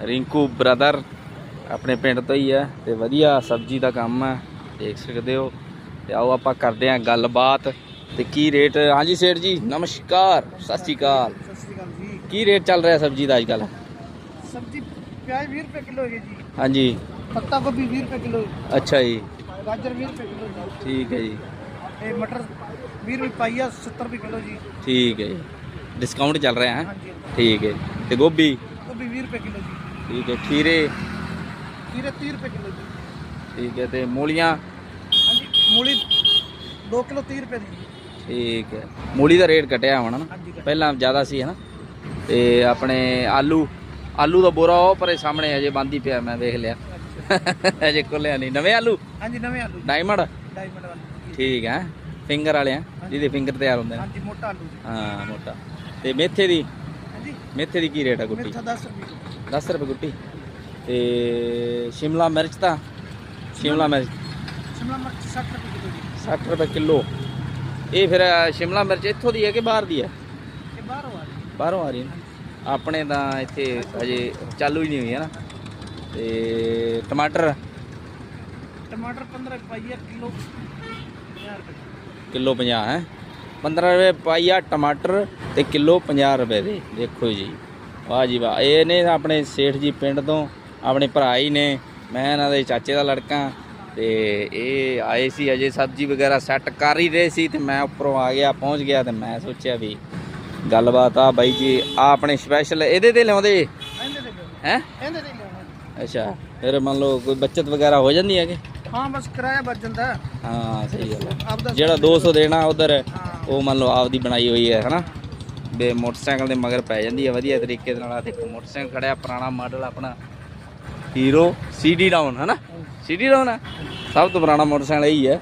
Rinku brother ਆਪਣੇ ਪਿੰਡ ਤੋਂ ਹੀ ਹੈ ਤੇ ਵਧੀਆ ਸਬਜ਼ੀ ਦਾ ਕੰਮ ਹੈ ਦੇਖ ਸਕਦੇ ਹੋ। ਤੇ ਆਓ ਆਪਾਂ ਕਰਦੇ ਹਾਂ ਗੱਲਬਾਤ। ਤੇ ਕੀ ਰੇਟ ਹਾਂਜੀ ਸੇਠ ਜੀ ਨਮਸਕਾਰ ਸਤਿ ਸ਼੍ਰੀ ਅਕਾਲ। ਸਤਿ ਸ਼੍ਰੀ ਅਕਾਲ ਜੀ। ਕੀ ਰੇਟ ਚੱਲ ਰਿਹਾ ਸਬਜ਼ੀ ਦਾ ਅੱਜ ਕੱਲ ਸਬਜ਼ੀ ਪਿਆਜ਼ 20 ਰੁਪਏ ਕਿਲੋ ਹੈਗੇ ਜੀ। ਹਾਂਜੀ। ਪੱਤਾ ਗੋਭੀ 20 ਰੁਪਏ ਕਿਲੋ ਅੱਛਾ ਜੀ। ਗਾਜਰ 20 ਰੁਪਏ ਕਿਲੋ ਠੀਕ ਹੈ ਜੀ। ਇਹ ਮਟਰ 20 ਰੁਪਏ ਪਾਈਆ 70 ਰੁਪਏ ਕਿਲੋ ਜੀ। ਠੀਕ ਹੈ ਜੀ। ਡਿਸਕਾਊਂਟ ਚੱਲ ਰਿਹਾ ਹੈ? ਠੀਕ ਹੈ। ਤੇ ਗੋਭੀ? ਗੋਭੀ 20 ਰੁਪਏ ਕਿਲੋ ਜੀ। ਠੀਕ ਹੈ ਖੀਰੇ। ਖੀਰੇ 30 ਰੁਪਏ ਕਿਲੋ ਜੀ। ਠੀਕ ਹੈ ਤੇ ਮੂਲੀਆਂ। ਹਾਂਜੀ ਮੂਲੀ 2 ਕਿਲੋ 30 ਰੁਪਏ ਦੀ। ਠੀਕ ਹੈ। ਮੂਲੀ ਦਾ ਰੇਟ ਘਟਿਆ ਹੁਣ ਨਾ ਹਾਂਜੀ ਪਹਿਲਾਂ ਜ਼ਿਆਦਾ ਸੀ ਹਨਾ? ਤੇ ਆਪਣੇ ਆਲੂ ਆਲੂ ਦਾ ਬੋਰਾ ਉਹ ਪਰੇ ਸਾਹਮਣੇ ਅਜੇ ਬੰਦ ਪਿਆ ਮੈਂ ਵੇਖ ਲਿਆ। ਅਜੇ ਖੋਲਿਆ ਨਹੀਂ। ਨਵੇਂ ਆਲੂ? ਹਾਂਜੀ ਨਵੇਂ ਆਲੂ ਜੀ। ਡਾਇਮੰਡ ਡਾਇਮੰਡ ਵਾਲੇ ਠੀਕ ਹੈ ਫਿੰਗਰ ਵਾਲੇ ਆ ਜਿਹਦੇ ਫਿੰਗਰ ਤਿਆਰ ਹੁੰਦੇ ਨੇ। ਹਾਂਜੀ ਮੋਟਾ ਆਲੂ ਜੀ। ਹਾਂ ਮੋਟਾ। ਤੇ ਮੇਥੇ ਦੀ? ਮੇਥੇ ਦੀ ਕੀ ਰੇਟ ਹੈ ਗੁੱਟੀ ਮਿਰਚਾ 10 ਰੁਪਏ 10 ਰੁਪਏ ਗੁੱਟੀ ਤੇ ਸ਼ਿਮਲਾ ਮਿਰਚ ਤਾਂ? ਸ਼ਿਮਲਾ ਮਿਰਚ। ਸ਼ਿਮਲਾ ਮਿਰਚ 60 ਰੁਪਏ ਕਿਲੋ ਜੀ। 60 ਰੁਪਏ ਕਿਲੋ। ਇਹ ਫਿਰ ਸ਼ਿਮਲਾ ਮਿਰਚ ਇੱਥੋਂ ਦੀ ਹੈ ਕਿ ਬਾਹਰ ਦੀ ਹੈ? ਇਹ ਬਾਹਰੋਂ ਆ ਰਹੀ ਬਾਹਰੋਂ ਆ ਰਹੀ ਹੈ ਆਪਣੇ ਤਾਂ ਇੱਥੇ ਅਜੇ ਚਾਲੂ ਹੀ ਨਹੀਂ ਹੋਈ ਹੈ ਨਾ? ਤੇ ਟਮਾਟਰ? ਟਮਾਟਰ 15 ਪਾਈਆ ਕਿਲੋ 50 ਰੁਪਏ। ਕਿਲੋ 50 ਹੈ? 15 ਰੁਪਏ ਪਾਈਆ ਟਮਾਟਰ ਤੇ ਕਿਲੋ 50 ਰੁਪਏ ਦੇ ਦੇਖੋ ਜੀ। ਵਾਹ ਜੀ ਵਾਹ। ਇਹ ਨੇ ਆਪਣੇ ਸੇਠ ਜੀ ਪਿੰਡ ਤੋਂ ਆਪਣੇ ਭਰਾ ਹੀ ਨੇ। ਮੈਂ ਇਹਨਾਂ ਦੇ ਚਾਚੇ ਦਾ ਲੜਕਾ। ਤੇ ਇਹ ਆਏ ਸੀ ਅਜੇ ਸਬਜ਼ੀ ਵਗੈਰਾ ਸੈੱਟ ਕਰ ਹੀ ਰਹੇ ਸੀ ਤੇ ਮੈਂ ਉੱਪਰੋਂ ਆ ਗਿਆ ਪਹੁੰਚ ਗਿਆ ਤੇ ਮੈਂ ਸੋਚਿਆ ਵੀ ਗੱਲਬਾਤ ਆ ਬਾਈ ਜੀ ਆ ਆਪਣੇ ਸਪੈਸ਼ਲ ਇਹਦੇ ਤੇ ਲਿਆਉਂਦੇ? ਹੈ? ਇਹਦੇ ਦੇ ਲਿਓ ਅੱਛਾ ਫਿਰ ਮੰਨ ਲਓ ਕੋਈ ਬੱਚਤ ਵਗੈਰਾ ਹੋ ਜਾਂਦੀ ਹੈ ਕਿ ਹਾਂ ਬਸ ਕਿਰਾਇਆ ਬਚ ਜਾਂਦਾ। ਹੈ। ਸਹੀ ਗੱਲ ਹੈ ਜਿਹੜਾ 200 ਦੇਣਾ ਉਧਰ ਉਹ ਮੰਨ ਲਓ ਆਪਦੀ ਬਣਾਈ ਹੋਈ ਹੈ ਹਨਾ? ਬੇ ਮੋਟਰਸਾਈਕਲ ਦੇ ਮਗਰ ਪੈ ਜਾਂਦੀ ਹੈ ਵਧੀਆ ਤਰੀਕੇ ਦੇ ਨਾਲ। ਆਹ ਦੇਖੋ ਮੋਟਰਸਾਈਕਲ ਖੜਿਆ ਪੁਰਾਣਾ ਮਾਡਲ ਆਪਣਾ। ਹੀਰੋ ਸੀਡੀ ਡਾਊਨ ਹਨਾ? ਸੀਡੀ ਡਾਊਨ ਹੈ ਸਭ ਤੋਂ ਪੁਰਾਣਾ ਮੋਟਰਸਾਈਕਲ ਇਹੀ ਹੈ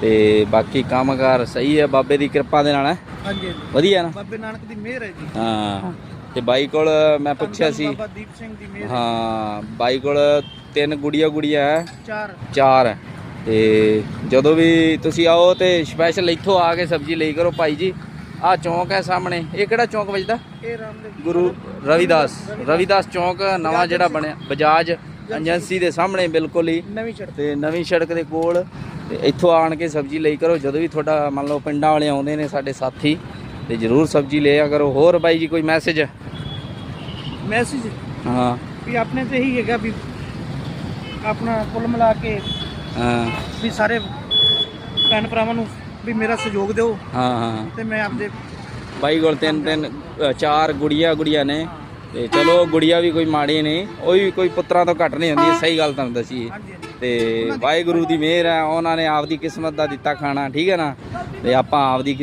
ਤੇ ਬਾਕੀ ਕੰਮਕਾਰ ਸਹੀ ਹੈ ਬਾਬੇ ਦੀ ਕਿਰਪਾ ਦੇ ਨਾਲ ਹੈ? ਹਾਂਜੀ ਵਧੀਆ ਨਾ? ਬਾਬੇ ਨਾਨਕ ਦੀ ਮਿਹਰ ਹੈ ਜੀ। ਹਾਂ। ਤੇ ਬਾਈ ਕੋਲ ਮੈਂ ਪੁੱਛਿਆ ਸੀ ਬਾਬਾ ਦੀਪ ਸਿੰਘ ਦੀ ਮਿਹਰ ਹੈ। ਹਾਂ ਬਾਈ ਕੋਲ ਤਿੰਨ ਗੁੜੀਆਂ ਗੁੜੀਆਂ ਹੈ। ਚਾਰ। ਚਾਰ ਹੈ। ਤੇ ਜਦੋਂ ਵੀ ਤੁਸੀਂ ਆਓ ਤੇ ਸਪੈਸ਼ਲ ਇੱਥੋਂ ਆ ਕੇ ਸਬਜ਼ੀ ਲਈ ਕਰੋ ਭਾਈ ਜੀ। ਆਹ ਚੌਂਕ ਹੈ ਸਾਹਮਣੇ। ਇਹ ਕਿਹੜਾ ਚੌਂਕ ਵੱਜਦਾ? ਇਹ ਰਾਮਦੇਵ ਗੁਰੂ ਰਵਿਦਾਸ। ਰਵਿਦਾਸ। ਚੌਂਕ ਨਵਾਂ ਜਿਹੜਾ ਬਣਿਆ ਬਜਾਜ ਏਜੰਸੀ ਦੇ ਸਾਹਮਣੇ ਬਿਲਕੁਲ ਹੀ। ਨਵੀਂ ਚੜ੍ਹ ਤੇ ਨਵੀਂ ਸੜਕ ਦੇ ਕੋਲ ਤੇ ਇੱਥੋਂ ਆਣ ਕੇ ਸਬਜ਼ੀ ਲਈ ਕਰੋ। ਜਦੋਂ ਵੀ ਤੁਹਾਡਾ ਮੰਨ ਲਓ ਪਿੰਡਾਂ ਵਾਲੇ ਆਉਂਦੇ ਨੇ ਸਾਡੇ ਸਾਥੀ ਤੇ ਜਰੂਰ ਸਬਜ਼ੀ ਲਿਆ ਕਰੋ। ਹੋਰ ਬਾਈ ਜੀ ਕੋਈ ਮੈਸੇਜ ਮੈਸੇਜ ਹਾਂ। ਵੀ ਆਪਣੇ ਤੇ ਹੀ ਹੈਗਾ ਵੀ ਆਪਣਾ ਕੁੱਲ ਮਿਲਾ ਕੇ ਹਾਂ। ਵੀ ਸਾਰੇ ਭੈਣ ਭਰਾਵਾਂ ਨੂੰ ਵੀ ਮੇਰਾ ਸਹਿਯੋਗ ਦਿਓ। ਹਾਂ ਹਾਂ। ਤੇ ਮੈਂ ਆਪਦੇ ਬਾਈ ਕੋਲ ਤਿੰਨ ਤਿੰਨ ਅ, ਚਾਰ ਗੁੜੀਆਂ ਗੁੜੀਆਂ ਨੇ। ਤੇ ਚਲੋ ਗੁੜੀਆ ਵੀ ਕੋਈ ਮਾੜੀ ਨਹੀਂ ਉਹ ਵੀ ਕੋਈ ਪੁੱਤਰਾਂ ਤੋਂ ਘੱਟ ਨਹੀਂ ਹੁੰਦੀ ਸਹੀ ਗੱਲ ਤੁਹਾਨੂੰ ਦੱਸੀਏ। ਹਾਂਜੀ ਹਾਂਜੀ। ਤੇ ਵਾਹਿਗੁਰੂ ਦੀ ਮਿਹਰ ਹੈ ਉਹਨਾਂ ਨੇ ਆਪਦੀ ਕਿਸਮਤ ਦਾ ਦਿੱਤਾ ਖਾਣਾ ਠੀਕ ਹੈ ਨਾ? ਤੇ ਆਪਾਂ ਆਪਦੀ ਕਿਸ-